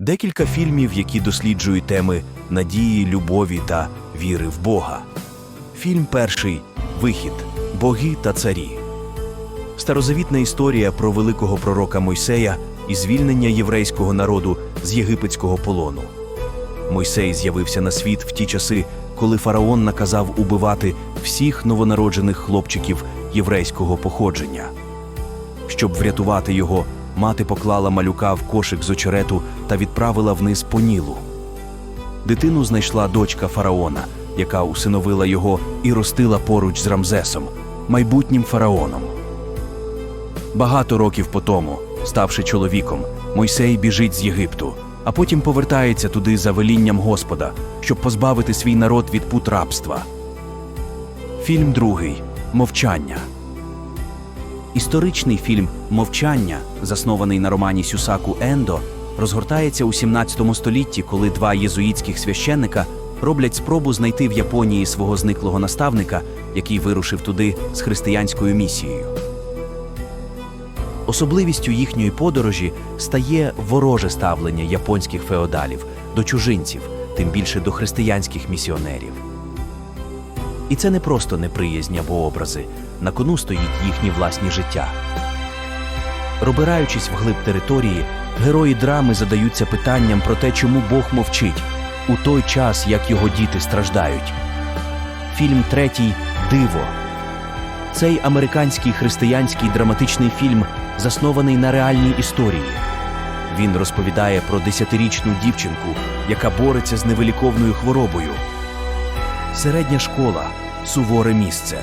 Декілька фільмів, які досліджують теми надії, любові та віри в Бога. Фільм перший Вихід Боги та царі. Старозавітна історія про великого пророка Мойсея і звільнення єврейського народу з єгипетського полону. Мойсей з'явився на світ в ті часи, коли фараон наказав убивати всіх новонароджених хлопчиків єврейського походження. Щоб врятувати його, мати поклала малюка в кошик з очерету та відправила вниз по Нілу. Дитину знайшла дочка фараона, яка усиновила його і ростила поруч з Рамзесом, майбутнім фараоном. Багато років по тому, ставши чоловіком, Мойсей біжить з Єгипту, а потім повертається туди за велінням Господа, щоб позбавити свій народ від пут рабства. Фільм другий Мовчання. Історичний фільм Мовчання, заснований на романі Сюсаку Ендо, розгортається у 17 столітті, коли два єзуїтських священника роблять спробу знайти в Японії свого зниклого наставника, який вирушив туди з християнською місією. Особливістю їхньої подорожі стає вороже ставлення японських феодалів до чужинців, тим більше до християнських місіонерів. І це не просто неприязнь або образи, на кону стоїть їхні власні життя. Пробираючись вглиб території, герої драми задаються питанням про те, чому Бог мовчить у той час, як його діти страждають. Фільм третій Диво. Цей американський християнський драматичний фільм заснований на реальній історії. Він розповідає про десятирічну дівчинку, яка бореться з невиліковною хворобою. Середня школа суворе місце.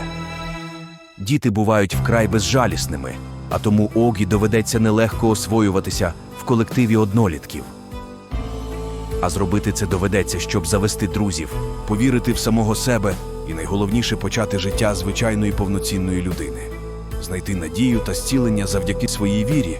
Діти бувають вкрай безжалісними, а тому Огі доведеться нелегко освоюватися в колективі однолітків. А зробити це доведеться, щоб завести друзів, повірити в самого себе і найголовніше почати життя звичайної повноцінної людини, знайти надію та зцілення завдяки своїй вірі,